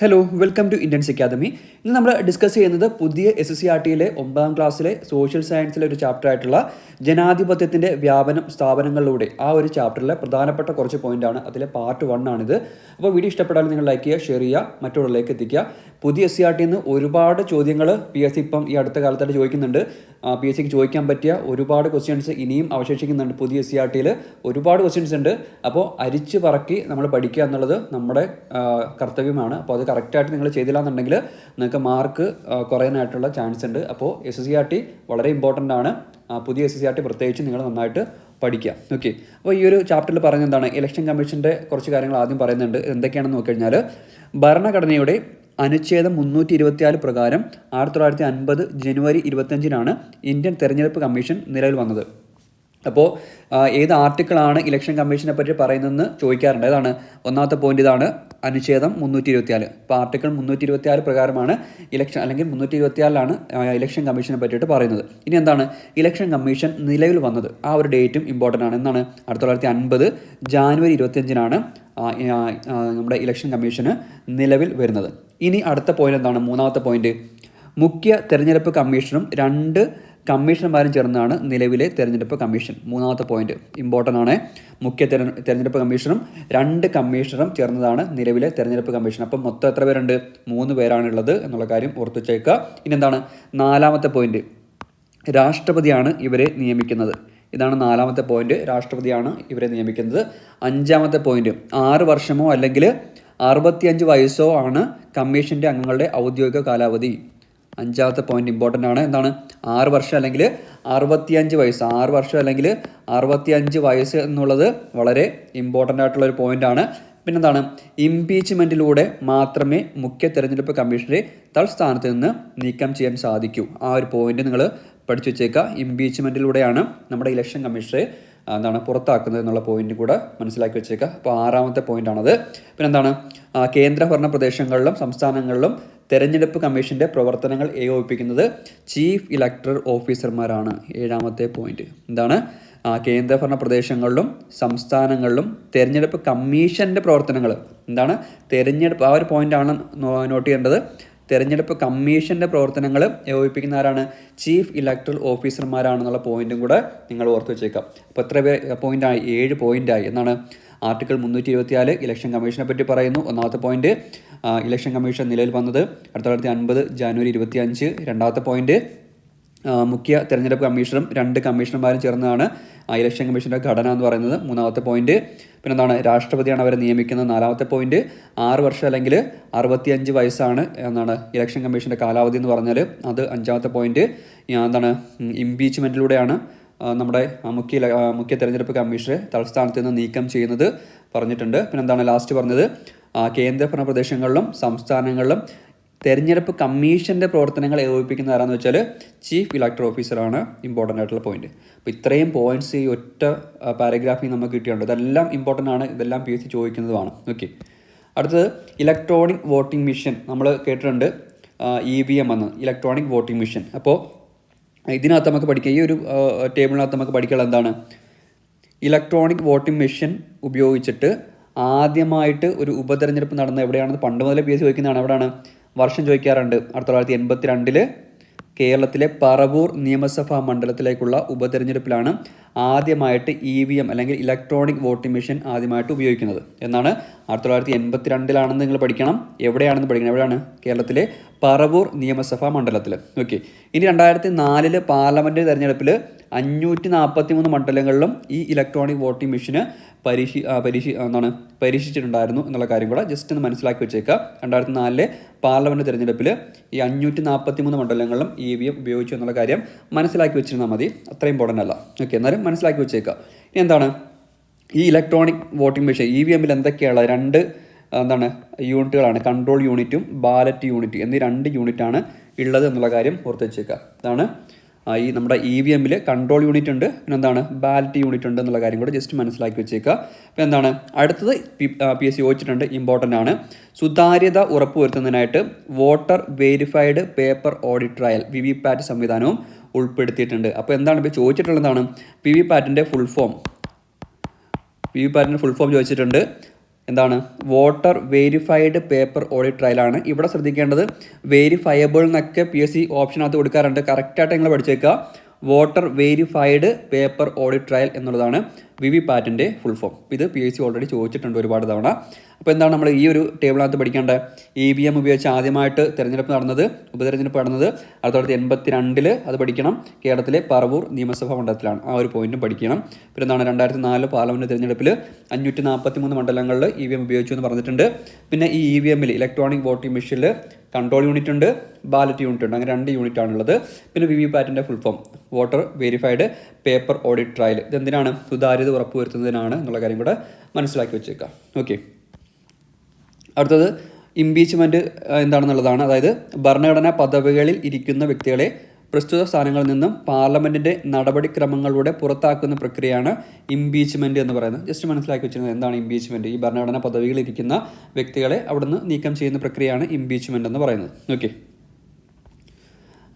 Hello welcome to Indians academy ഇന്ന് നമ്മൾ discuss ചെയ്യുന്നത് പുതിയ എസ് എസ് സി ആർ ടിയിലെ ഒമ്പതാം ക്ലാസ്സിലെ സോഷ്യൽ സയൻസിലെ ഒരു ചാപ്റ്റർ ആയിട്ടുള്ള ജനാധിപത്യത്തിന്റെ വ്യാപനം സ്ഥാപനങ്ങളിലൂടെ ആ ഒരു ചാപ്റ്ററിലെ പ്രധാനപ്പെട്ട കുറച്ച് പോയിന്റാണ് അതിലെ പാർട്ട് വൺ ആണിത്. അപ്പോൾ വീഡിയോ ഇഷ്ടപ്പെട്ടാൽ നിങ്ങൾ ലൈക്ക് ചെയ്യുക ഷെയർ ചെയ്യുക മറ്റുള്ളവരിലേക്ക് എത്തിക്കുക. പുതിയ എസ് സി ആർ ടിയിൽ നിന്ന് ഒരുപാട് ചോദ്യങ്ങൾ പി എസ് സി ഇപ്പം ഈ അടുത്ത കാലത്തായിട്ട് ചോദിക്കുന്നുണ്ട്. പി എസ് സിക്ക് ചോദിക്കാൻ പറ്റിയ ഒരുപാട് ക്വസ്റ്റ്യൻസ് ഇനിയും അവശേഷിക്കുന്നുണ്ട് പുതിയ എസ് സി ആർ ടിയിൽ ഒരുപാട് ക്വസ്റ്റ്യൻസ് ഉണ്ട്. അപ്പോൾ അരിച്ചു പറക്കി നമ്മൾ പഠിക്കുക എന്നുള്ളത് നമ്മുടെ കർത്തവ്യമാണ്. അപ്പോൾ അത് കറക്റ്റായിട്ട് നിങ്ങൾ ചെയ്തില്ല എന്നുണ്ടെങ്കിൽ നിങ്ങൾക്ക് മാർക്ക് കുറയാനായിട്ടുള്ള ചാൻസ് ഉണ്ട്. അപ്പോൾ എസ് സി ആർ ടി വളരെ ഇമ്പോർട്ടന്റ് ആണ്. പുതിയ S S C R T പ്രത്യേകിച്ച് നിങ്ങൾ നന്നായിട്ട് പഠിക്കുക. ഓക്കെ അപ്പോൾ ഈ ഒരു ചാപ്റ്ററിൽ പറയുന്നത് എന്താണ്? ഇലക്ഷൻ കമ്മീഷന്റെ കുറച്ച് കാര്യങ്ങൾ ആദ്യം പറയുന്നുണ്ട്. എന്തൊക്കെയാണെന്ന് നോക്കിക്കഴിഞ്ഞാൽ ഭരണഘടനയുടെ അനുച്ഛേദം മുന്നൂറ്റി ഇരുപത്തിനാല് പ്രകാരം ആയിരത്തി തൊള്ളായിരത്തി അൻപത് ജനുവരി ഇരുപത്തഞ്ചിനാണ് ഇന്ത്യൻ തെരഞ്ഞെടുപ്പ് കമ്മീഷൻ നിലവിൽ വന്നത്. അപ്പോൾ ഏത് ആർട്ടിക്കിളാണ് ഇലക്ഷൻ കമ്മീഷനെ പറ്റി പറയുന്നതെന്ന് ചോദിക്കാറുണ്ട്. ഏതാണ് ഒന്നാമത്തെ പോയിന്റ് ഇതാണ്. അനുച്ഛേദം മുന്നൂറ്റി ഇരുപത്തിയാൽ അപ്പോൾ ആർട്ടിക്കിൾ മുന്നൂറ്റി ഇരുപത്തിനാല് പ്രകാരമാണ് ഇലക്ഷൻ അല്ലെങ്കിൽ മുന്നൂറ്റി ഇരുപത്തിയാലാണ് ഇലക്ഷൻ കമ്മീഷനെ പറ്റിയിട്ട് പറയുന്നത്. ഇനി എന്താണ്? ഇലക്ഷൻ കമ്മീഷൻ നിലവിൽ വന്നത് ആ ഒരു ഡേറ്റും ഇമ്പോർട്ടന്റ് ആണ്. എന്നാണ് ആയിരത്തി തൊള്ളായിരത്തി അൻപത് ജാനുവരി ഇരുപത്തിയഞ്ചിനാണ് നമ്മുടെ ഇലക്ഷൻ കമ്മീഷന് നിലവിൽ വരുന്നത്. ഇനി അടുത്ത പോയിന്റ് എന്താണ്? മൂന്നാമത്തെ പോയിന്റ് മുഖ്യ തെരഞ്ഞെടുപ്പ് കമ്മീഷനും രണ്ട് കമ്മീഷണർമാരും ചേർന്നാണ് നിലവിലെ തെരഞ്ഞെടുപ്പ് കമ്മീഷൻ. മൂന്നാമത്തെ പോയിന്റ് ഇമ്പോർട്ടന്റ് ആണ്. മുഖ്യ തെര- തെരഞ്ഞെടുപ്പ് കമ്മീഷനും രണ്ട് കമ്മീഷണറും ചേർന്നതാണ് നിലവിലെ തെരഞ്ഞെടുപ്പ് കമ്മീഷൻ. അപ്പം മൊത്തം എത്ര പേരുണ്ട്? മൂന്ന് പേരാണുള്ളത് എന്നുള്ള കാര്യം ഓർത്തു വച്ചേക്കുക ഇനി എന്താണ് നാലാമത്തെ പോയിന്റ് രാഷ്ട്രപതിയാണ് ഇവരെ നിയമിക്കുന്നത്. ഇതാണ് നാലാമത്തെ പോയിന്റ് രാഷ്ട്രപതിയാണ് ഇവരെ നിയമിക്കുന്നത്. അഞ്ചാമത്തെ പോയിന്റ് ആറ് വർഷമോ അല്ലെങ്കിൽ അറുപത്തിയഞ്ച് വയസ്സോ ആണ് കമ്മീഷന്റെ അംഗങ്ങളുടെ ഔദ്യോഗിക കാലാവധി. അഞ്ചാമത്തെ പോയിന്റ് ഇമ്പോർട്ടന്റ് ആണ്. എന്താണ്? ആറ് വർഷം അല്ലെങ്കിൽ അറുപത്തിയഞ്ച് വയസ്സ്. ആറ് വർഷം അല്ലെങ്കിൽ അറുപത്തിയഞ്ച് വയസ്സ് എന്നുള്ളത് വളരെ ഇമ്പോർട്ടന്റ് ആയിട്ടുള്ള ഒരു പോയിന്റ് ആണ്. പിന്നെന്താണ്? ഇംപീച്ച്മെന്റിലൂടെ മാത്രമേ മുഖ്യ തെരഞ്ഞെടുപ്പ് കമ്മീഷണറെ തൽസ്ഥാനത്ത് നിന്ന് നീക്കം ചെയ്യാൻ സാധിക്കൂ. ആ ഒരു പോയിന്റ് നിങ്ങൾ പഠിച്ചു വെച്ചേക്കുക ഇംപീച്ച്മെന്റിലൂടെയാണ് നമ്മുടെ ഇലക്ഷൻ കമ്മീഷണറെ എന്താണ് പുറത്താക്കുന്നത് എന്നുള്ള പോയിന്റ് കൂടെ മനസ്സിലാക്കി വെച്ചേക്കുക അപ്പോൾ ആറാമത്തെ പോയിന്റ് ആണത്. പിന്നെന്താണ്? കേന്ദ്രഭരണ പ്രദേശങ്ങളിലും സംസ്ഥാനങ്ങളിലും തെരഞ്ഞെടുപ്പ് കമ്മീഷന്റെ പ്രവർത്തനങ്ങൾ ഏകോപിപ്പിക്കുന്നത് ചീഫ് ഇലക്ടറൽ ഓഫീസർമാരാണ്. ഏഴാമത്തെ പോയിന്റ്. എന്താണ്? കേന്ദ്രഭരണ പ്രദേശങ്ങളിലും സംസ്ഥാനങ്ങളിലും തെരഞ്ഞെടുപ്പ് കമ്മീഷന്റെ പ്രവർത്തനങ്ങൾ. എന്താണ്? തെരഞ്ഞെടുപ്പ് ആ ഒരു പോയിന്റാണ് നോട്ട് ചെയ്യേണ്ടത്. തെരഞ്ഞെടുപ്പ് കമ്മീഷന്റെ പ്രവർത്തനങ്ങൾ ഏകോപിപ്പിക്കുന്ന ആരാണ്? ചീഫ് ഇലക്ടറൽ ഓഫീസർമാരാണെന്നുള്ള പോയിന്റും കൂടെ നിങ്ങൾ ഓർത്ത് വെച്ചേക്കാം. അപ്പോൾ എത്ര പേ പോയിന്റായി ഏഴ് പോയിന്റായി എന്നാണ് ആർട്ടിക്കിൾ മുന്നൂറ്റി ഇരുപത്തിനാല് ഇലക്ഷൻ കമ്മീഷനെ പറ്റി പറയുന്നു. ഒന്നാമത്തെ പോയിന്റ് ഇലക്ഷൻ കമ്മീഷൻ നിലവിൽ വന്നത് ആയിരത്തി തൊള്ളായിരത്തി അൻപത് ജാനുവരി ഇരുപത്തി അഞ്ച് രണ്ടാമത്തെ പോയിന്റ് മുഖ്യ തെരഞ്ഞെടുപ്പ് കമ്മീഷണറും രണ്ട് കമ്മീഷണർമാരും ചേർന്നതാണ് ഇലക്ഷൻ കമ്മീഷന്റെ ഘടന എന്ന് പറയുന്നത്. മൂന്നാമത്തെ പോയിന്റ് പിന്നെ എന്താണ് രാഷ്ട്രപതിയാണ് അവരെ നിയമിക്കുന്നത്. നാലാമത്തെ പോയിന്റ് ആറ് വർഷം അല്ലെങ്കിൽ അറുപത്തിയഞ്ച് വയസ്സാണ് എന്നാണ് ഇലക്ഷൻ കമ്മീഷന്റെ കാലാവധി എന്ന് പറഞ്ഞാൽ അത് അഞ്ചാമത്തെ പോയിന്റ് എന്താണ് ഇംപീച്ച്മെന്റിലൂടെയാണ് നമ്മുടെ മുഖ്യ മുഖ്യ തെരഞ്ഞെടുപ്പ് കമ്മീഷനെ തലസ്ഥാനത്ത് നിന്ന് നീക്കം ചെയ്യുന്നത് പറഞ്ഞിട്ടുണ്ട്. പിന്നെ എന്താണ് ലാസ്റ്റ് പറഞ്ഞത് കേന്ദ്രഭരണ പ്രദേശങ്ങളിലും സംസ്ഥാനങ്ങളിലും തെരഞ്ഞെടുപ്പ് കമ്മീഷന്റെ പ്രവർത്തനങ്ങൾ ഏകോപിപ്പിക്കുന്ന ആരാന്ന് വെച്ചാൽ ചീഫ് ഇലക്ടർ ഓഫീസറാണ് ഇമ്പോർട്ടന്റ് ആയിട്ടുള്ള പോയിന്റ് അപ്പോൾ ഇത്രയും പോയിന്റ്സ് ഈ ഒറ്റ പാരഗ്രാഫിൽ നമുക്ക് കിട്ടിയിട്ടുണ്ട്. ഇതെല്ലാം ഇമ്പോർട്ടന്റ് ആണ്. ഇതെല്ലാം പി എസ് സി ചോദിക്കുന്നതുമാണ്. ഓക്കെ അടുത്തത് ഇലക്ട്രോണിക് വോട്ടിംഗ് മെഷീൻ നമ്മൾ കേട്ടിട്ടുണ്ട് ഇ വി എം എന്ന്. ഇലക്ട്രോണിക് വോട്ടിംഗ് മെഷീൻ അപ്പോൾ ഇതിനകത്ത് നമുക്ക് പഠിക്കുക ഈ ഒരു ടേബിളിനകത്ത് നമുക്ക് പഠിക്കുക എന്താണ്? ഇലക്ട്രോണിക് വോട്ടിംഗ് മെഷീൻ ഉപയോഗിച്ചിട്ട് ആദ്യമായിട്ട് ഒരു ഉപതെരഞ്ഞെടുപ്പ് നടന്ന എവിടെയാണെന്ന് പണ്ട് മുതലേ പി എസ് ചോദിക്കുന്നതാണ്. എവിടെയാണ്? വർഷം ചോദിക്കാറുണ്ട്. ആയിരത്തി തൊള്ളായിരത്തി എൺപത്തി കേരളത്തിലെ പറവൂർ നിയമസഭാ മണ്ഡലത്തിലേക്കുള്ള ഉപതെരഞ്ഞെടുപ്പിലാണ് ആദ്യമായിട്ട് ഇ വി എം അല്ലെങ്കിൽ ഇലക്ട്രോണിക് വോട്ടിംഗ് മെഷീൻ ആദ്യമായിട്ട് ഉപയോഗിക്കുന്നത്. എന്നാണ് ആയിരത്തി തൊള്ളായിരത്തി എൺപത്തി രണ്ടിലാണെന്ന് നിങ്ങൾ പഠിക്കണം. എവിടെയാണെന്ന് പഠിക്കണം. എവിടെയാണ്? കേരളത്തിലെ പറവൂർ നിയമസഭാ മണ്ഡലത്തിൽ. ഓക്കെ. ഇനി രണ്ടായിരത്തി നാലിൽ പാർലമെന്റ് തെരഞ്ഞെടുപ്പിൽ അഞ്ഞൂറ്റി നാൽപ്പത്തി മൂന്ന് മണ്ഡലങ്ങളിലും ഈ ഇലക്ട്രോണിക് വോട്ടിംഗ് മെഷീന് പരീക്ഷി പരീക്ഷി എന്താണ്? പരീക്ഷിച്ചിട്ടുണ്ടായിരുന്നു എന്നുള്ള കാര്യം കൂടെ ജസ്റ്റ് ഒന്ന് മനസ്സിലാക്കി വെച്ചേക്കുക രണ്ടായിരത്തി നാലിലെ പാർലമെന്റ് തെരഞ്ഞെടുപ്പിൽ ഈ അഞ്ഞൂറ്റി നാൽപ്പത്തി മൂന്ന് മണ്ഡലങ്ങളിലും ഇ വി എം ഉപയോഗിച്ചു എന്നുള്ള കാര്യം മനസ്സിലാക്കി വെച്ചിരുന്നാൽ മതി. അത്ര ഇമ്പോർട്ടന്റ് അല്ല. ഓക്കെ. എന്നാലും മനസ്സിലാക്കി വെച്ചേക്കുക എന്താണ്? ഈ electronic voting machine E V എമ്മിൽ എന്തൊക്കെയാണ് രണ്ട് എന്താണ് യൂണിറ്റുകളാണ്. കൺട്രോൾ യൂണിറ്റും ബാലറ്റ് യൂണിറ്റ്. എന്നീ രണ്ട് യൂണിറ്റാണ് ഉള്ളത് എന്നുള്ള കാര്യം ഓർത്ത് വെച്ചേക്കുക ഇതാണ് ഈ നമ്മുടെ ഇ വി എമ്മിൽ കൺട്രോൾ യൂണിറ്റ് ഉണ്ട്. പിന്നെ എന്താണ്? ബാലറ്റ് യൂണിറ്റ് ഉണ്ട് എന്നുള്ള കാര്യം കൂടെ ജസ്റ്റ് മനസ്സിലാക്കി വെച്ചേക്കുക. പിന്നെ എന്താണ്? അടുത്തത് പി എസ് സി ചോദിച്ചിട്ടുണ്ട് ഇമ്പോർട്ടന്റ് ആണ്. സുതാര്യത ഉറപ്പുവരുത്തുന്നതിനായിട്ട് voter verified paper audit trail V V PAT സംവിധാനവും ഉൾപ്പെടുത്തിയിട്ടുണ്ട്. അപ്പോൾ എന്താണ് ഇപ്പോൾ ചോദിച്ചിട്ടുള്ളതാണ്? പി വി പാറ്റിന്റെ ഫുൾ ഫോം പി വി പാറ്റിന്റെ ഫുൾ ഫോം ചോദിച്ചിട്ടുണ്ട്. എന്താണ്? വോട്ടർ വെരിഫൈഡ് പേപ്പർ ഓഡിറ്റ് ട്രയലാണ് ഇവിടെ ശ്രദ്ധിക്കേണ്ടത് വെരിഫയബിൾ എന്നൊക്കെ പി എസ് സി ഓപ്ഷനകത്ത് കൊടുക്കാറുണ്ട്. കറക്റ്റായിട്ട് നിങ്ങൾ പഠിച്ചേക്കുക voter verified paper audit trail എന്നുള്ളതാണ് വി വി പാറ്റിന്റെ ഫുൾ ഫോം ഇത് പി എസ് സി ഓൾറെഡി ചോദിച്ചിട്ടുണ്ട് ഒരുപാട് തവണ. അപ്പോൾ എന്താണ് നമ്മൾ ഈ ഒരു ടേബിളിനകത്ത് പഠിക്കേണ്ടത്? ഇ വി എം ഉപയോഗിച്ച് ആദ്യമായിട്ട് തിരഞ്ഞെടുപ്പ് നടന്നത് ഉപതെരഞ്ഞെടുപ്പ് നടന്നത് ആയിരത്തി തൊള്ളായിരത്തി എൺപത്തി രണ്ടിൽ അത് പഠിക്കണം. കേരളത്തിലെ പറവൂർ നിയമസഭാ മണ്ഡലത്തിലാണ് ആ ഒരു പോയിന്റും പഠിക്കണം. പിന്നെ എന്താണ് രണ്ടായിരത്തി നാല് പാർലമെന്റ് തിരഞ്ഞെടുപ്പിൽ അഞ്ഞൂറ്റി നാൽപ്പത്തി മൂന്ന് മണ്ഡലങ്ങളിൽ ഇ വി എം ഉപയോഗിച്ചു എന്ന് പറഞ്ഞിട്ടുണ്ട്. പിന്നെ ഈ ഇ വി എമ്മിൽ ഇലക്ട്രോണിക് വോട്ടിംഗ് മെഷീനിൽ കൺട്രോൾ യൂണിറ്റ് ഉണ്ട് ബാലറ്റ് യൂണിറ്റ് ഉണ്ട്. അങ്ങനെ രണ്ട് യൂണിറ്റ് ആണുള്ളത്. പിന്നെ V V പാറ്റിന്റെ full form voter verified paper audit trail ഇതെന്തിനാണ്? സുതാര്യത ഉറപ്പുവരുത്തുന്നതിനാണ് എന്നുള്ള കാര്യം കൂടെ മനസ്സിലാക്കി വെച്ചേക്കാം. ഓക്കെ അടുത്തത് ഇംപീച്ച്മെന്റ് എന്താണെന്നുള്ളതാണ്. അതായത് ഭരണഘടനാ പദവികളിൽ ഇരിക്കുന്ന വ്യക്തികളെ പ്രസ്തുത സ്ഥാനങ്ങളിൽ നിന്നും പാർലമെന്റിന്റെ നടപടിക്രമങ്ങളിലൂടെ പുറത്താക്കുന്ന പ്രക്രിയയാണ് ഇംപീച്ച്മെന്റ് എന്ന് പറയുന്നത്. ജസ്റ്റ് മനസ്സിലാക്കി വെച്ചിരുന്നത് എന്താണ് ഇംപീച്ച്മെന്റ് ഈ ഭരണഘടനാ പദവികളിരിക്കുന്ന വ്യക്തികളെ അവിടുന്ന് നീക്കം ചെയ്യുന്ന പ്രക്രിയയാണ് ഇംപീച്ച്മെന്റ് എന്ന് പറയുന്നത്. ഓക്കെ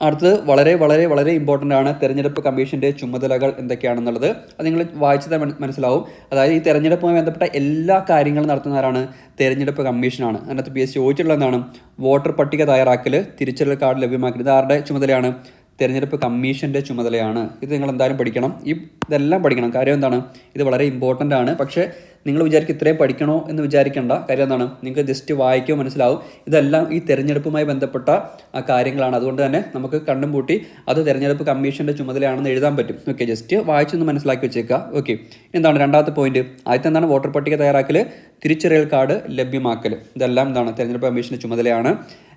അടുത്തത് വളരെ വളരെ വളരെ ഇമ്പോർട്ടന്റ് ആണ് തെരഞ്ഞെടുപ്പ് കമ്മീഷന്റെ ചുമതലകൾ എന്തൊക്കെയാണെന്നുള്ളത്. അത് നിങ്ങൾ വായിച്ചത് മന- മനസ്സിലാവും. അതായത് ഈ തെരഞ്ഞെടുപ്പുമായി ബന്ധപ്പെട്ട എല്ലാ കാര്യങ്ങളും നടത്തുന്ന ആരാണ് തെരഞ്ഞെടുപ്പ് കമ്മീഷനാണ്. അതിനകത്ത് പി എസ് ചോദിച്ചിട്ടുള്ള എന്താണ് വോട്ടർ പട്ടിക തയ്യാറാക്കൽ തിരിച്ചറിയൽ കാർഡ് ലഭ്യമാക്കൽ ഇത് ആരുടെ ചുമതലയാണ്? തെരഞ്ഞെടുപ്പ് കമ്മീഷന്റെ ചുമതലയാണ്. ഇത് നിങ്ങൾ എന്തായാലും പഠിക്കണം. ഈ ഇതെല്ലാം പഠിക്കണം. കാര്യം എന്താണ്? ഇത് വളരെ ഇമ്പോർട്ടന്റ് ആണ്. പക്ഷേ നിങ്ങൾ വിചാരിക്കും ഇത്രയും പഠിക്കണോ എന്ന് വിചാരിക്കേണ്ട. കാര്യം എന്താണ്? നിങ്ങൾക്ക് ജസ്റ്റ് വായിക്കുകയോ മനസ്സിലാവും. ഇതെല്ലാം ഈ തെരഞ്ഞെടുപ്പുമായി ബന്ധപ്പെട്ട ആ കാര്യങ്ങളാണ്. അതുകൊണ്ട് തന്നെ നമുക്ക് കണ്ണും പൂട്ടി അത് തെരഞ്ഞെടുപ്പ് കമ്മീഷന്റെ ചുമതലയാണെന്ന് എഴുതാൻ പറ്റും. ഓക്കെ ജസ്റ്റ് വായിച്ചൊന്ന് മനസ്സിലാക്കി വെച്ചേക്കുക ഓക്കെ. എന്താണ് രണ്ടാമത്തെ പോയിന്റ് ആദ്യത്തെ എന്താണ്? വോട്ടർ പട്ടിക തയ്യാറാക്കൽ തിരിച്ചറിയൽ കാർഡ് ലഭ്യമാക്കൽ ഇതെല്ലാം എന്താണ്? തെരഞ്ഞെടുപ്പ് കമ്മീഷന്റെ ചുമതലയാണ്.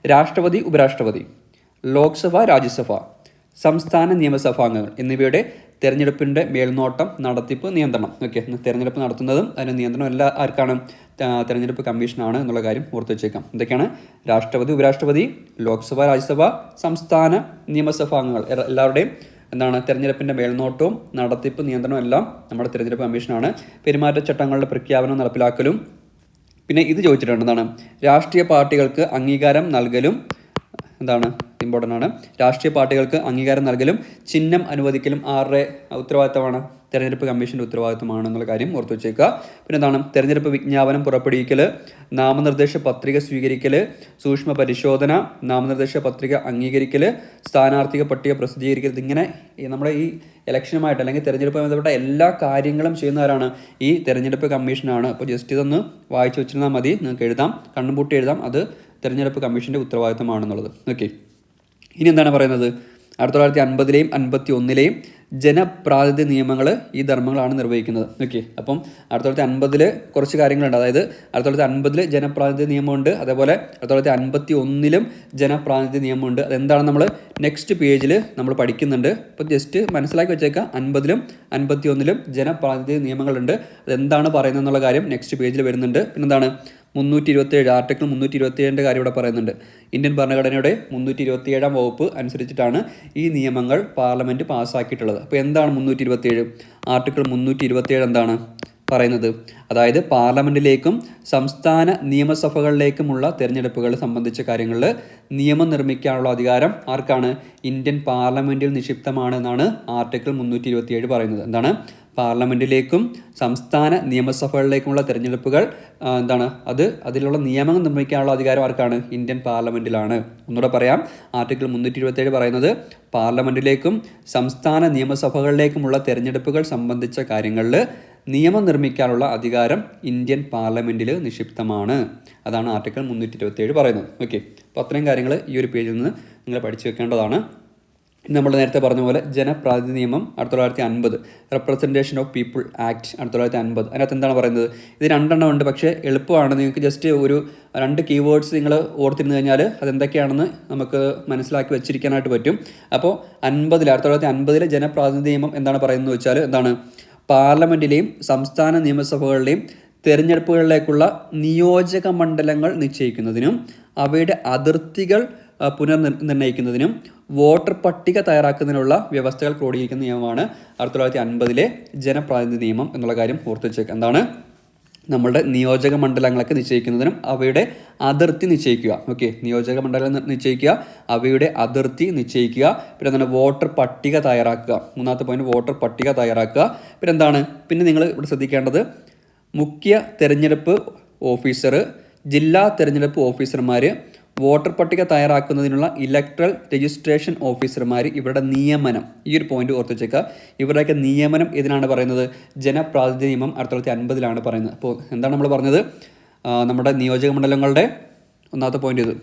രാഷ്ട്രപതി ഉപരാഷ്ട്രപതി. ലോക്സഭ രാജ്യസഭ. സംസ്ഥാന നിയമസഭാംഗങ്ങൾ എന്നിവയുടെ തെരഞ്ഞെടുപ്പിന്റെ മേൽനോട്ടം നടത്തിപ്പ് നിയന്ത്രണം. ഓക്കെ തെരഞ്ഞെടുപ്പ് നടത്തുന്നതും അതിന്റെ നിയന്ത്രണം എല്ലാ ആർക്കാണ് തിരഞ്ഞെടുപ്പ് കമ്മീഷനാണ് എന്നുള്ള കാര്യം ഓർത്ത് വെച്ചേക്കാം. ഇതൊക്കെയാണ് രാഷ്ട്രപതി ഉപരാഷ്ട്രപതി ലോക്സഭ രാജ്യസഭ സംസ്ഥാന നിയമസഭാംഗങ്ങൾ എല്ലാവരുടെയും എന്താണ് തെരഞ്ഞെടുപ്പിന്റെ മേൽനോട്ടവും നടത്തിപ്പ് നിയന്ത്രണവും എല്ലാം നമ്മുടെ തെരഞ്ഞെടുപ്പ് കമ്മീഷനാണ്. പെരുമാറ്റച്ചട്ടങ്ങളുടെ പ്രഖ്യാപനം നടപ്പിലാക്കലും. പിന്നെ ഇത് ചോദിച്ചിട്ടുണ്ട് എന്താണ് രാഷ്ട്രീയ പാർട്ടികൾക്ക് അംഗീകാരം നൽകലും എന്താണ്? ഇമ്പോർട്ടന്റ് ആണ്. രാഷ്ട്രീയ പാർട്ടികൾക്ക് അംഗീകാരം നൽകലും ചിഹ്നം അനുവദിക്കലും ആരുടെ ഉത്തരവാദിത്തമാണ്? തെരഞ്ഞെടുപ്പ് കമ്മീഷന്റെ ഉത്തരവാദിത്തമാണ് എന്നുള്ള കാര്യം ഓർത്തു വെച്ചേക്കുക. പിന്നെ എന്താണ്? തെരഞ്ഞെടുപ്പ് വിജ്ഞാപനം പുറപ്പെടുവിക്കൽ നാമനിർദ്ദേശ പത്രിക സ്വീകരിക്കൽ സൂക്ഷ്മ പരിശോധന നാമനിർദ്ദേശ പത്രിക അംഗീകരിക്കൽ സ്ഥാനാർത്ഥിക പട്ടിക പ്രസിദ്ധീകരിക്കൽ ഇതിങ്ങനെ നമ്മുടെ ഈ ഇലക്ഷനുമായിട്ട് അല്ലെങ്കിൽ തെരഞ്ഞെടുപ്പുമായി ബന്ധപ്പെട്ട എല്ലാ കാര്യങ്ങളും ചെയ്യുന്നവരാണ് ഈ തെരഞ്ഞെടുപ്പ് കമ്മീഷനാണ്. അപ്പോൾ ജസ്റ്റ് ഇതൊന്ന് വായിച്ചു വെച്ചിരുന്നാൽ മതി. നിങ്ങൾക്ക് എഴുതാം. കണ്ണുംപൂട്ടി എഴുതാം. അത് തെരഞ്ഞെടുപ്പ് കമ്മീഷന്റെ ഉത്തരവാദിത്തമാണെന്നുള്ളത്. ഓക്കെ ഇനി എന്താണ് പറയുന്നത്? ആയിരത്തി തൊള്ളായിരത്തി അൻപതിലെയും അൻപത്തി ഒന്നിലെയും ജനപ്രാതിനിധ്യ നിയമങ്ങൾ ഈ ധർമ്മങ്ങളാണ് നിർവഹിക്കുന്നത്. ഓക്കെ അപ്പം ആയിരത്തി തൊള്ളായിരത്തി അൻപതിൽ കുറച്ച് കാര്യങ്ങളുണ്ട്. അതായത് ആയിരത്തി തൊള്ളായിരത്തി അൻപതിൽ ജനപ്രാതിനിധ്യ നിയമമുണ്ട്. അതേപോലെ ആയിരത്തി തൊള്ളായിരത്തി അൻപത്തി ഒന്നിലും ജനപ്രാതിനിധ്യ നിയമമുണ്ട്. അതെന്താണ് നമ്മൾ നെക്സ്റ്റ് പേജിൽ നമ്മൾ പഠിക്കുന്നുണ്ട്. അപ്പോൾ ജസ്റ്റ് മനസ്സിലാക്കി വെച്ചേക്കാം. അൻപതിലും അൻപത്തി ഒന്നിലും ജനപ്രാതിനിധ്യ നിയമങ്ങളുണ്ട്. അതെന്താണ് പറയുന്നത് എന്നുള്ള കാര്യം നെക്സ്റ്റ് പേജിൽ വരുന്നുണ്ട്. പിന്നെന്താണ്? മുന്നൂറ്റി ഇരുപത്തിയേഴ് ആർട്ടിക്കിൾ മുന്നൂറ്റി ഇരുപത്തിയേഴിന്റെ കാര്യം ഇവിടെ പറയുന്നുണ്ട്. ഇന്ത്യൻ ഭരണഘടനയുടെ മുന്നൂറ്റി ഇരുപത്തിയേഴാം വകുപ്പ് അനുസരിച്ചിട്ടാണ് ഈ നിയമങ്ങൾ പാർലമെന്റ് പാസ്സാക്കിയിട്ടുള്ളത്. അപ്പോൾ എന്താണ് മുന്നൂറ്റി ഇരുപത്തിയേഴ് ആർട്ടിക്കിൾ മുന്നൂറ്റി ഇരുപത്തിയേഴ് എന്താണ്? പറയുന്നത്. അതായത് പാർലമെന്റിലേക്കും സംസ്ഥാന നിയമസഭകളിലേക്കുമുള്ള തിരഞ്ഞെടുപ്പുകൾ സംബന്ധിച്ച കാര്യങ്ങളിൽ നിയമം നിർമ്മിക്കാനുള്ള അധികാരം ആർക്കാണ്? ഇന്ത്യൻ പാർലമെന്റിൽ നിക്ഷിപ്തമാണെന്നാണ് ആർട്ടിക്കിൾ മുന്നൂറ്റി ഇരുപത്തിയേഴ് പറയുന്നത്. എന്താണ്? പാർലമെന്റിലേക്കും സംസ്ഥാന നിയമസഭകളിലേക്കുമുള്ള തിരഞ്ഞെടുപ്പുകൾ എന്താണ്? അത് അതിലുള്ള നിയമങ്ങൾ നിർമ്മിക്കാനുള്ള അധികാരം ആർക്കാണ്? ഇന്ത്യൻ പാർലമെന്റിലാണ് ഒന്നുകൂടെ പറയാം. ആർട്ടിക്കിൾ മുന്നൂറ്റി ഇരുപത്തേഴ് പറയുന്നത് പാർലമെന്റിലേക്കും സംസ്ഥാന നിയമസഭകളിലേക്കുമുള്ള തിരഞ്ഞെടുപ്പുകൾ സംബന്ധിച്ച കാര്യങ്ങളിൽ നിയമം നിർമ്മിക്കാനുള്ള അധികാരം ഇന്ത്യൻ പാർലമെന്റിൽ നിക്ഷിപ്തമാണ്. അതാണ് ആർട്ടിക്കിൾ മുന്നൂറ്റി ഇരുപത്തേഴ് പറയുന്നത്. ഓക്കെ. അപ്പോൾ അത്രയും കാര്യങ്ങൾ ഈ ഒരു പേജിൽ നിന്ന് നിങ്ങൾ പഠിച്ചു വെക്കേണ്ടതാണ്. നമ്മൾ നേരത്തെ പറഞ്ഞ പോലെ ജനപ്രാതിനിധ്യ നിയമം ആയിരത്തി തൊള്ളായിരത്തി അൻപത് റെപ്രസെന്റേഷൻ ഓഫ് പീപ്പിൾ ആക്ട് ആയിരത്തി തൊള്ളായിരത്തി അൻപത്. അതിനകത്ത് എന്താണ് പറയുന്നത്? ഇത് രണ്ടെണ്ണം ഉണ്ട് പക്ഷേ എളുപ്പമാണ്. നിങ്ങൾക്ക് ജസ്റ്റ് ഒരു രണ്ട് കീവേഡ്സ് നിങ്ങൾ ഓർത്തിരുന്നു കഴിഞ്ഞാൽ അതെന്തൊക്കെയാണെന്ന് നമുക്ക് മനസ്സിലാക്കി വെച്ചിരിക്കാനായിട്ട് പറ്റും. അപ്പോൾ അൻപതിൽ ആയിരത്തി തൊള്ളായിരത്തി അൻപതിലെ ജനപ്രാതിനിധ്യ നിയമം എന്താണ് പറയുന്നത് വെച്ചാൽ എന്താണ്? പാർലമെന്റിലെയും സംസ്ഥാന നിയമസഭകളിലെയും തെരഞ്ഞെടുപ്പുകളിലേക്കുള്ള നിയോജക മണ്ഡലങ്ങൾ നിശ്ചയിക്കുന്നതിനും അവയുടെ അതിർത്തികൾ പുനർനിർണയിക്കുന്നതിനും പുനർനിർ വോട്ടർ പട്ടിക തയ്യാറാക്കുന്നതിനുള്ള വ്യവസ്ഥകൾ ക്രോഡീകരിക്കുന്ന നിയമമാണ് ആയിരത്തി തൊള്ളായിരത്തി അൻപതിലെ ജനപ്രാതിനിധി നിയമം എന്നുള്ള കാര്യം ഓർത്ത് വെച്ചേക്കുക എന്താണ്? നമ്മളുടെ നിയോജക മണ്ഡലങ്ങളൊക്കെ നിശ്ചയിക്കുന്നതിനും അവയുടെ അതിർത്തി നിശ്ചയിക്കുക. ഓക്കെ നിയോജക മണ്ഡലം നിശ്ചയിക്കുക അവയുടെ അതിർത്തി നിശ്ചയിക്കുക പിന്നെ എന്താണ് വോട്ടർ പട്ടിക തയ്യാറാക്കുക. മൂന്നാമത്തെ പോയിന്റ് വോട്ടർ പട്ടിക തയ്യാറാക്കുക. പിന്നെ എന്താണ്? പിന്നെ നിങ്ങൾ ഇവിടെ ശ്രദ്ധിക്കേണ്ടത് മുഖ്യ തിരഞ്ഞെടുപ്പ് ഓഫീസർ ജില്ലാ തിരഞ്ഞെടുപ്പ് ഓഫീസർമാർ വോട്ടർ പട്ടിക തയ്യാറാക്കുന്നതിനുള്ള ഇലക്ട്രൽ രജിസ്ട്രേഷൻ ഓഫീസർമാർ ഇവരുടെ നിയമനം ഈ ഒരു പോയിന്റ് ഓർത്ത് വെച്ചേക്കുക ഇവരുടെയൊക്കെ നിയമനം ഇതിനാണ് പറയുന്നത്? ജനപ്രാതിനിധ്യ നിയമം ആയിരത്തി തൊള്ളായിരത്തി അൻപതിലാണ് പറയുന്നത്. അപ്പോൾ എന്താണ് നമ്മൾ പറഞ്ഞത്? നമ്മുടെ നിയോജക മണ്ഡലങ്ങളുടെ ഒന്നാമത്തെ പോയിന്റ് ഇത്.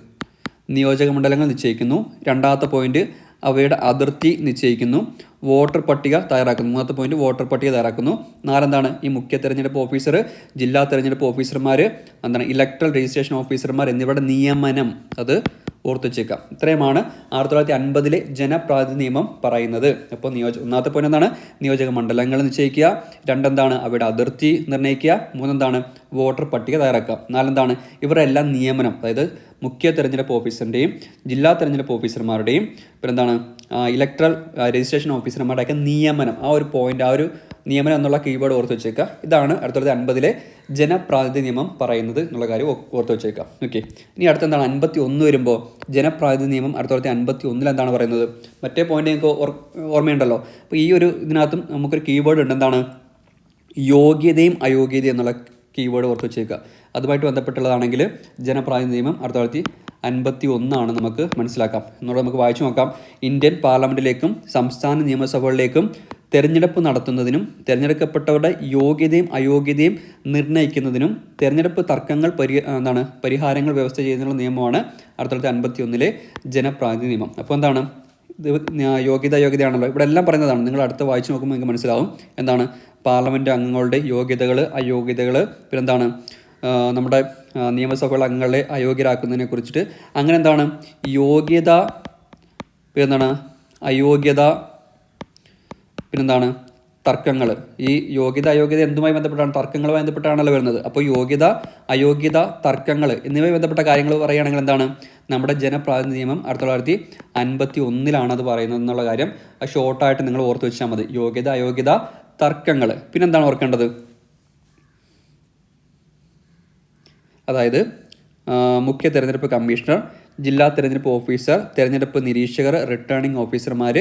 നിയോജക മണ്ഡലങ്ങൾ നിശ്ചയിക്കുന്നു. രണ്ടാമത്തെ പോയിന്റ് അവയുടെ അതിർത്തി നിശ്ചയിക്കുന്നു. വോട്ടർ പട്ടിക തയ്യാറാക്കുന്നു. മൂന്നാമത്തെ പോയിന്റ് വോട്ടർ പട്ടിക തയ്യാറാക്കുന്നു. നാലെന്താണ്? ഈ മുഖ്യ തെരഞ്ഞെടുപ്പ് ഓഫീസർ ജില്ലാ തെരഞ്ഞെടുപ്പ് ഓഫീസർമാർ എന്താണ്? ഇലക്ട്രൽ രജിസ്ട്രേഷൻ ഓഫീസർമാർ എന്നിവരുടെ നിയമനം അത് ഓർത്തിച്ചേക്കാം ഇത്രയുമാണ് ആയിരത്തി തൊള്ളായിരത്തി അൻപതിലെ ജനപ്രാതിനിധ്യ നിയമം പറയുന്നത്. അപ്പോൾ നിയോജ ഒന്നാമത്തെ പോയിന്റ് എന്താണ്? നിയോജക മണ്ഡലങ്ങൾ നിശ്ചയിക്കുക. രണ്ടെന്താണ്? അവയുടെ അതിർത്തി നിർണയിക്കുക. മൂന്നെന്താണ്? വോട്ടർ പട്ടിക തയ്യാറാക്കുക. നാലെന്താണ്? ഇവരുടെ എല്ലാം നിയമനം അതായത് മുഖ്യ തെരഞ്ഞെടുപ്പ് ഓഫീസറിന്റെയും ജില്ലാ തെരഞ്ഞെടുപ്പ് ഓഫീസർമാരുടെയും പിന്നെന്താണ് ഇലക്ട്രൽ രജിസ്ട്രേഷൻ ഓഫീസർമാരുടെയൊക്കെ നിയമനം ആ ഒരു പോയിന്റ് ആ ഒരു നിയമനം എന്നുള്ള കീവേഡ് ഓർത്ത് വെച്ചേക്കുക ഇതാണ് ആയിരത്തി അൻപതിലെ ജനപ്രാതിനിധ്യ നിയമം പറയുന്നത് എന്നുള്ള കാര്യം ഓർത്ത് വെച്ചേക്കാം. ഓക്കെ ഇനി അടുത്ത എന്താണ് അൻപത്തി ഒന്ന് വരുമ്പോൾ ജനപ്രാതിനിധ്യ നിയമം ആയിരത്തി തൊള്ളായിരത്തി അൻപത്തി ഒന്നിൽ എന്താണ് പറയുന്നത്? മറ്റേ പോയിന്റ് നിങ്ങൾക്ക് ഓർ- ഓർമ്മയുണ്ടല്ലോ. അപ്പോൾ ഈ ഒരു ഇതിനകത്തും നമുക്കൊരു കീവേഡ് ഉണ്ട് എന്താണ് യോഗ്യതയും അയോഗ്യതയും എന്നുള്ള കീവേഡ് ഓർത്ത് വെച്ചേക്കുക അതുമായിട്ട് ബന്ധപ്പെട്ടുള്ളതാണെങ്കിൽ ജനപ്രായ നിയമം ആയിരത്തി തൊള്ളായിരത്തി അൻപത്തി ഒന്നാണ് നമുക്ക് മനസ്സിലാക്കാം. എന്നുള്ളത് നമുക്ക് വായിച്ചു നോക്കാം. ഇന്ത്യൻ പാർലമെന്റിലേക്കും സംസ്ഥാന നിയമസഭകളിലേക്കും തെരഞ്ഞെടുപ്പ് നടത്തുന്നതിനും തിരഞ്ഞെടുക്കപ്പെട്ടവരുടെ യോഗ്യതയും അയോഗ്യതയും നിർണയിക്കുന്നതിനും തെരഞ്ഞെടുപ്പ് തർക്കങ്ങൾ പരി എന്താണ് പരിഹാരങ്ങൾ വ്യവസ്ഥ ചെയ്യുന്നതിനുള്ള നിയമമാണ് ആയിരത്തി തൊള്ളായിരത്തി അൻപത്തി ഒന്നിലെ ജനപ്രാതിനിധി നിയമം. അപ്പോൾ എന്താണ്? യോഗ്യത യോഗ്യതയാണല്ലോ ഇവിടെ എല്ലാം പറയുന്നതാണ്. നിങ്ങൾ അടുത്ത് വായിച്ചു നോക്കുമ്പോൾ നിങ്ങൾക്ക് മനസ്സിലാവും. എന്താണ്? പാർലമെന്റ് അംഗങ്ങളുടെ യോഗ്യതകൾ അയോഗ്യതകൾ പിന്നെന്താണ്? നമ്മുടെ നിയമസഭകൾ അംഗങ്ങളെ അയോഗ്യരാക്കുന്നതിനെ കുറിച്ചിട്ട്. അങ്ങനെ എന്താണ്? യോഗ്യത പിന്നെന്താണ്? അയോഗ്യത പിന്നെന്താണ്? തർക്കങ്ങൾ ഈ യോഗ്യത അയോഗ്യത എന്തുമായി ബന്ധപ്പെട്ടാണ്? തർക്കങ്ങളുമായി ബന്ധപ്പെട്ടാണല്ലോ വരുന്നത്. അപ്പോൾ യോഗ്യത അയോഗ്യത തർക്കങ്ങൾ എന്നിവയുമായി ബന്ധപ്പെട്ട കാര്യങ്ങൾ പറയുകയാണെങ്കിൽ എന്താണ്? നമ്മുടെ ജനപ്രാതിനിധ്യ നിയമം ആയിരത്തി തൊള്ളായിരത്തി അൻപത്തി ഒന്നിലാണ് അത് പറയുന്നത് എന്നുള്ള കാര്യം ഷോർട്ടായിട്ട് നിങ്ങൾ ഓർത്ത് വെച്ചാൽ മതി. യോഗ്യത അയോഗ്യത തർക്കങ്ങൾ പിന്നെന്താണ് ഓർക്കേണ്ടത്? അതായത് മുഖ്യ തിരഞ്ഞെടുപ്പ് കമ്മീഷണർ ജില്ലാ തിരഞ്ഞെടുപ്പ് ഓഫീസർ തിരഞ്ഞെടുപ്പ് നിരീക്ഷകർ റിട്ടേണിംഗ് ഓഫീസർമാർ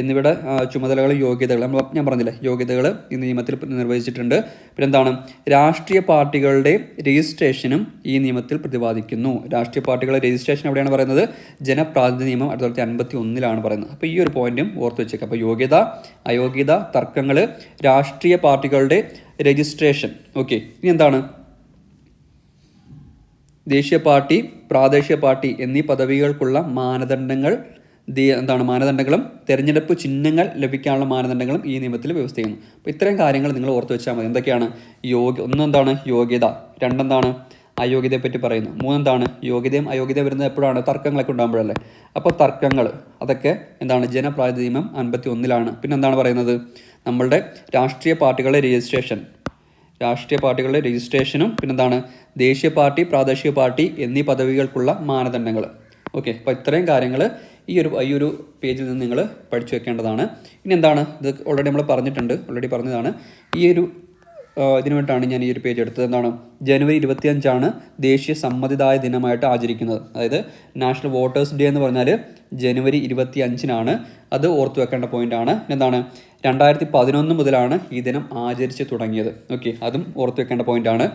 എന്നിവയുടെ ചുമതലകൾ യോഗ്യതകൾ നമ്മൾ ഞാൻ പറഞ്ഞില്ലേ യോഗ്യതകൾ ഈ നിയമത്തിൽ നിർവഹിച്ചിട്ടുണ്ട്. പിന്നെ എന്താണ് രാഷ്ട്രീയ പാർട്ടികളുടെ രജിസ്ട്രേഷനും ഈ നിയമത്തിൽ പ്രതിപാദിക്കുന്നു. രാഷ്ട്രീയ പാർട്ടികളുടെ രജിസ്ട്രേഷൻ എവിടെയാണ് പറയുന്നത്? ജനപ്രാതിനിധ്യ നിയമം ആയിരത്തി തൊള്ളായിരത്തി അൻപത്തി ഒന്നിലാണ് പറയുന്നത്. അപ്പോൾ ഈ ഒരു പോയിന്റും ഓർത്ത് വെച്ചേക്കാം. അപ്പോൾ യോഗ്യത അയോഗ്യത തർക്കങ്ങൾ രാഷ്ട്രീയ പാർട്ടികളുടെ രജിസ്ട്രേഷൻ. ഓക്കെ ഇനി എന്താണ്? ദേശീയ പാർട്ടി പ്രാദേശിക പാർട്ടി എന്നീ പദവികൾക്കുള്ള മാനദണ്ഡങ്ങൾ എന്താണ് മാനദണ്ഡങ്ങളും തിരഞ്ഞെടുപ്പ് ചിഹ്നങ്ങൾ ലഭിക്കാനുള്ള മാനദണ്ഡങ്ങളും ഈ നിയമത്തിൽ വ്യവസ്ഥ ചെയ്യുന്നു. അപ്പോൾ ഇത്രയും കാര്യങ്ങൾ നിങ്ങൾ ഓർത്ത് വെച്ചാൽ മതി. എന്തൊക്കെയാണ്? യോഗ്യ ഒന്നെന്താണ്? യോഗ്യത. രണ്ടെന്താണ്? അയോഗ്യതയെപ്പറ്റി പറയുന്നു. മൂന്നെന്താണ്? യോഗ്യതയും അയോഗ്യതയും വരുന്നത് എപ്പോഴാണ്? തർക്കങ്ങളൊക്കെ ഉണ്ടാകുമ്പോഴല്ലേ. അപ്പോൾ തർക്കങ്ങൾ അതൊക്കെ എന്താണ്? ജനപ്രാതിനിധ്യം അൻപത്തി ഒന്നിലാണ് പിന്നെ എന്താണ് പറയുന്നത്? നമ്മളുടെ രാഷ്ട്രീയ പാർട്ടികളുടെ രജിസ്ട്രേഷൻ. രാഷ്ട്രീയ പാർട്ടികളുടെ രജിസ്ട്രേഷനും പിന്നെന്താണ് ദേശീയ പാർട്ടി പ്രാദേശിക പാർട്ടി എന്നീ പദവികൾക്കുള്ള മാനദണ്ഡങ്ങൾ. ഓക്കെ അപ്പോൾ ഇത്രയും കാര്യങ്ങൾ ഈ ഒരു ഈ ഒരു പേജിൽ നിന്ന് നിങ്ങൾ പഠിച്ചു വെക്കേണ്ടതാണ്. ഇനി എന്താണ്? ഇത് ഓൾറെഡി നമ്മൾ പറഞ്ഞിട്ടുണ്ട് ഓൾറെഡി പറഞ്ഞതാണ്. ഈ ഒരു ഇതിനു ഞാൻ ഈ ഒരു പേജ് എടുത്തത്. എന്താണ്? ജനുവരി ഇരുപത്തിയഞ്ചാണ് ദേശീയ സമ്മതിദായ ദിനമായിട്ട് ആചരിക്കുന്നത്. അതായത് നാഷണൽ വോട്ടേഴ്സ് ഡേ എന്ന് പറഞ്ഞാൽ ജനുവരി ഇരുപത്തി അഞ്ചിനാണ് അത് ഓർത്തു വെക്കേണ്ട പോയിന്റാണ് എന്താണ്? രണ്ടായിരത്തി പതിനൊന്ന് മുതലാണ് ഈ ദിനം ആചരിച്ച് തുടങ്ങിയത്. ഓക്കെ അതും ഓർത്തു വെക്കേണ്ട പോയിന്റാണ്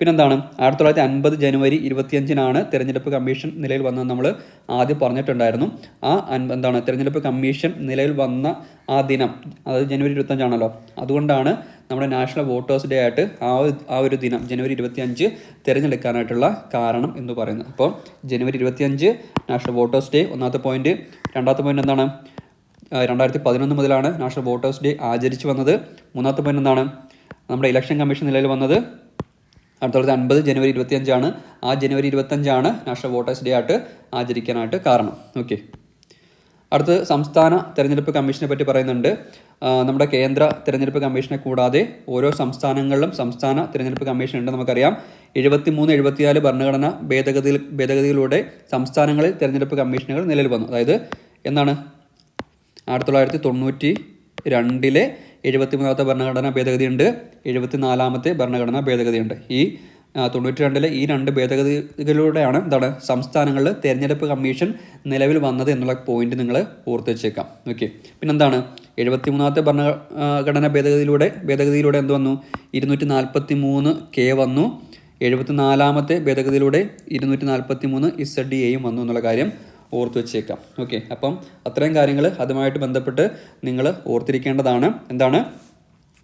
പിന്നെന്താണ്? ആയിരത്തി തൊള്ളായിരത്തി അൻപത് ജനുവരി ഇരുപത്തിയഞ്ചിനാണ് തെരഞ്ഞെടുപ്പ് കമ്മീഷൻ നിലയിൽ വന്നത് നമ്മൾ ആദ്യം പറഞ്ഞിട്ടുണ്ടായിരുന്നു. ആ എന്താണ്? തെരഞ്ഞെടുപ്പ് കമ്മീഷൻ നിലയിൽ വന്ന ആ ദിനം അതായത് ജനുവരി ഇരുപത്തഞ്ചാണല്ലോ അതുകൊണ്ടാണ് നമ്മുടെ നാഷണൽ വോട്ടേഴ്സ് ഡേ ആയിട്ട് ആ ഒരു ആ ഒരു ദിനം ജനുവരി ഇരുപത്തിയഞ്ച് തിരഞ്ഞെടുക്കാനായിട്ടുള്ള കാരണം എന്ന് പറയുന്നത്. അപ്പോൾ ജനുവരി ഇരുപത്തിയഞ്ച് നാഷണൽ വോട്ടേഴ്സ് ഡേ ഒന്നാമത്തെ പോയിന്റ് രണ്ടാമത്തെ പോയിന്റ് എന്താണ്? രണ്ടായിരത്തി പതിനൊന്ന് മുതലാണ് നാഷണൽ വോട്ടേഴ്സ് ഡേ ആചരിച്ചു വന്നത്. മൂന്നാമത്തെ പോയിന്റ് എന്താണ്? നമ്മുടെ ഇലക്ഷൻ കമ്മീഷൻ നിലയിൽ വന്നത്. ആയിരത്തി തൊള്ളായിരത്തി അൻപത് ജനുവരി ഇരുപത്തിയഞ്ചാണ്. ആ ജനുവരി ഇരുപത്തഞ്ചാണ് നാഷണൽ വോട്ടേഴ്സ് ഡേ ആയിട്ട് ആചരിക്കാനായിട്ട് കാരണം. ഓക്കെ. അടുത്ത് സംസ്ഥാന തെരഞ്ഞെടുപ്പ് കമ്മീഷനെ പറ്റി പറയുന്നുണ്ട്. നമ്മുടെ കേന്ദ്ര തെരഞ്ഞെടുപ്പ് കമ്മീഷനെ കൂടാതെ ഓരോ സംസ്ഥാനങ്ങളിലും സംസ്ഥാന തെരഞ്ഞെടുപ്പ് കമ്മീഷൻ ഉണ്ട് നമുക്കറിയാം. എഴുപത്തി മൂന്ന് എഴുപത്തിനാല് ഭരണഘടന ഭേദഗതിയിൽ ഭേദഗതിയിലൂടെ സംസ്ഥാനങ്ങളിൽ തെരഞ്ഞെടുപ്പ് കമ്മീഷനുകൾ നിലവിൽ വന്നു. അതായത് എന്താണ്? ആയിരത്തി തൊള്ളായിരത്തി തൊണ്ണൂറ്റി രണ്ടിലെ എഴുപത്തി മൂന്നാമത്തെ ഭരണഘടനാ ഭേദഗതിയുണ്ട്. എഴുപത്തി നാലാമത്തെ ഭരണഘടനാ ഭേദഗതിയുണ്ട്. ഈ തൊണ്ണൂറ്റി രണ്ടിലെ ഈ രണ്ട് ഭേദഗതികളിലൂടെയാണ് എന്താണ് സംസ്ഥാനങ്ങളിൽ തെരഞ്ഞെടുപ്പ് കമ്മീഷൻ നിലവിൽ വന്നത് എന്നുള്ള പോയിന്റ് നിങ്ങൾ ഓർത്ത് വെച്ചേക്കാം ഓക്കെ പിന്നെന്താണ് എഴുപത്തി മൂന്നാമത്തെ ഭരണഘടനാ ഭേദഗതിയിലൂടെ ഭേദഗതിയിലൂടെ എന്ത് വന്നു? ഇരുന്നൂറ്റി നാൽപ്പത്തി മൂന്ന് കെ വന്നു. എഴുപത്തിനാലാമത്തെ ഭേദഗതിയിലൂടെ ഇരുന്നൂറ്റി നാൽപ്പത്തി മൂന്ന് ഇസഡ് എയും വന്നു എന്നുള്ള കാര്യം ഓർത്ത് വെച്ചേക്കാം. ഓക്കെ അപ്പം അത്രയും കാര്യങ്ങൾ അതുമായിട്ട് ബന്ധപ്പെട്ട് നിങ്ങൾ ഓർത്തിരിക്കേണ്ടതാണ്. എന്താണ്?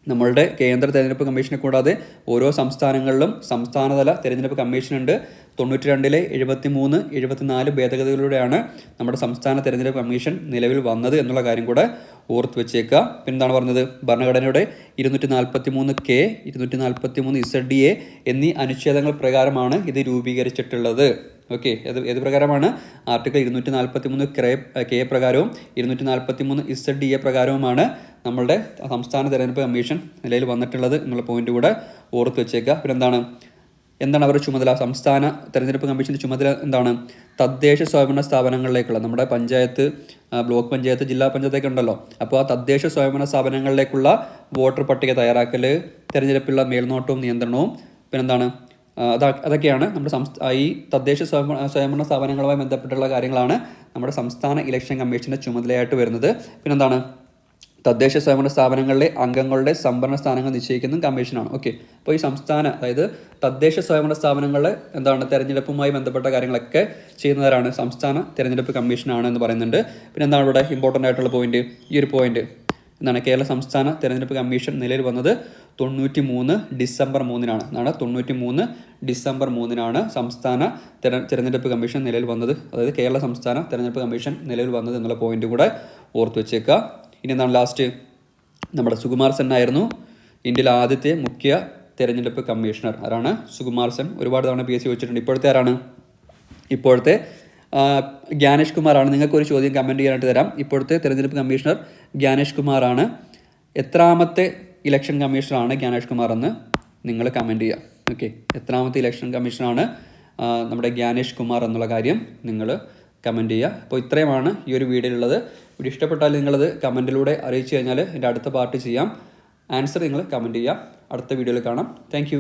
നമ്മളുടെ കേന്ദ്ര തെരഞ്ഞെടുപ്പ് കമ്മീഷനെ കൂടാതെ ഓരോ സംസ്ഥാനങ്ങളിലും സംസ്ഥാനതല തെരഞ്ഞെടുപ്പ് കമ്മീഷനുണ്ട്. തൊണ്ണൂറ്റി രണ്ടിലെ എഴുപത്തി മൂന്ന് എഴുപത്തിനാല് ഭേദഗതികളിലൂടെയാണ് നമ്മുടെ സംസ്ഥാന തെരഞ്ഞെടുപ്പ് കമ്മീഷൻ നിലവിൽ വന്നത് എന്നുള്ള കാര്യം കൂടെ ഓർത്ത് വെച്ചേക്കുക. പിന്നെന്താണ് പറഞ്ഞത്? ഭരണഘടനയുടെ ഇരുന്നൂറ്റി നാൽപ്പത്തി മൂന്ന് കെ ഇരുന്നൂറ്റി നാൽപ്പത്തി മൂന്ന് ഇസഡ് എ എന്നീ അനുച്ഛേദങ്ങൾ പ്രകാരമാണ് ഇത് രൂപീകരിച്ചിട്ടുള്ളത്. ഓക്കെ ഏത് ഏത് പ്രകാരമാണ്? ആർട്ടിക്കിൾ ഇരുന്നൂറ്റി നാൽപ്പത്തി മൂന്ന് ക്രേ കെ പ്രകാരവും ഇരുന്നൂറ്റി നാൽപ്പത്തി മൂന്ന് ഇസഡ് ഡി എ പ്രകാരവുമാണ് നമ്മളുടെ സംസ്ഥാന തെരഞ്ഞെടുപ്പ് കമ്മീഷൻ നിലയിൽ വന്നിട്ടുള്ളത് എന്നുള്ള പോയിന്റ് കൂടെ ഓർത്ത് വെച്ചേക്കുക പിന്നെ എന്താണ് എന്താണ് അവരുടെ ചുമതല? സംസ്ഥാന തെരഞ്ഞെടുപ്പ് കമ്മീഷന്റെ ചുമതല എന്താണ്? തദ്ദേശ സ്വയംഭരണ സ്ഥാപനങ്ങളിലേക്കുള്ള നമ്മുടെ പഞ്ചായത്ത് ബ്ലോക്ക് പഞ്ചായത്ത് ജില്ലാ പഞ്ചായത്തൊക്കെ ഉണ്ടല്ലോ. അപ്പോൾ ആ തദ്ദേശ സ്വയംഭരണ സ്ഥാപനങ്ങളിലേക്കുള്ള വോട്ടർ പട്ടിക തയ്യാറാക്കൽ തെരഞ്ഞെടുപ്പിലുള്ള മേൽനോട്ടവും നിയന്ത്രണവും പിന്നെന്താണ്? അതാ അതൊക്കെയാണ് നമ്മുടെ സംസ്ഥാ ഈ തദ്ദേശ സ്വയംഭരണ സ്ഥാപനങ്ങളുമായി ബന്ധപ്പെട്ടുള്ള കാര്യങ്ങളാണ് നമ്മുടെ സംസ്ഥാന ഇലക്ഷൻ കമ്മീഷന്റെ ചുമതലയായിട്ട് വരുന്നത്. പിന്നെന്താണ്? തദ്ദേശ സ്വയംഭരണ സ്ഥാപനങ്ങളിലെ അംഗങ്ങളുടെ സംഭരണ സ്ഥാനങ്ങൾ നിശ്ചയിക്കുന്നതും കമ്മീഷനാണ്. ഓക്കെ. അപ്പോൾ ഈ സംസ്ഥാന അതായത് തദ്ദേശ സ്വയംഭരണ സ്ഥാപനങ്ങളിലെ എന്താണ് തെരഞ്ഞെടുപ്പുമായി ബന്ധപ്പെട്ട കാര്യങ്ങളൊക്കെ ചെയ്യുന്നവരാണ് സംസ്ഥാന തെരഞ്ഞെടുപ്പ് കമ്മീഷനാണ് എന്ന് പറയുന്നുണ്ട്. പിന്നെ എന്താണ് ഇവിടെ ഇമ്പോർട്ടന്റ് ആയിട്ടുള്ള പോയിന്റ് ഈ ഒരു പോയിന്റ് എന്താണ് കേരള സംസ്ഥാന തെരഞ്ഞെടുപ്പ് കമ്മീഷൻ നിലയിൽ വന്നത്. തൊണ്ണൂറ്റി മൂന്ന് ഡിസംബർ മൂന്നിനാണ്. എന്നാണ് തൊണ്ണൂറ്റി മൂന്ന് ഡിസംബർ മൂന്നിനാണ് സംസ്ഥാന തെര തെരഞ്ഞെടുപ്പ് കമ്മീഷൻ നിലയിൽ വന്നത്. അതായത് കേരള സംസ്ഥാന തെരഞ്ഞെടുപ്പ് കമ്മീഷൻ നിലവിൽ വന്നത് എന്നുള്ള പോയിന്റ് കൂടെ ഓർത്ത് വെച്ചേക്കുക ഇനി എന്താണ് ലാസ്റ്റ് നമ്മുടെ സുകുമാർ സെൻ ആയിരുന്നു ഇന്ത്യയിലെ ആദ്യത്തെ മുഖ്യ തെരഞ്ഞെടുപ്പ് കമ്മീഷണർ. ആരാണ്? സുകുമാർ സെൻ. ഒരുപാട് തവണ പി എസ് സി വെച്ചിട്ടുണ്ട് ഇപ്പോഴത്തെ ആരാണ്? ഇപ്പോഴത്തെ ഗ്യാനേഷ് കുമാറാണ് നിങ്ങൾക്ക് ഒരു ചോദ്യം കമന്റ് ചെയ്യാനായിട്ട് തരാം. ഇപ്പോഴത്തെ തെരഞ്ഞെടുപ്പ് കമ്മീഷണർ ജ്ഞാനേഷ് കുമാറാണ്. എത്രാമത്തെ ഇലക്ഷൻ കമ്മീഷണറാണ് ജ്ഞാനേഷ് കുമാർ എന്ന് നിങ്ങൾ കമന്റ് ചെയ്യുക ഓക്കെ എത്രാമത്തെ ഇലക്ഷൻ കമ്മീഷനാണ് നമ്മുടെ ജ്ഞാനേഷ് കുമാർ എന്നുള്ള കാര്യം നിങ്ങൾ കമന്റ് ചെയ്യുക അപ്പോൾ ഇത്രയുമാണ് ഈ ഒരു വീഡിയോയിലുള്ളത് വീഡിയോ ഇഷ്ടപ്പെട്ടാൽ നിങ്ങളത് കമന്റിലൂടെ അറിയിച്ചു കഴിഞ്ഞാൽ എന്റെ അടുത്ത പാർട്ട് ചെയ്യാം. ആൻസർ നിങ്ങൾ കമന്റ് ചെയ്യുക അടുത്ത വീഡിയോയിൽ കാണാം. താങ്ക്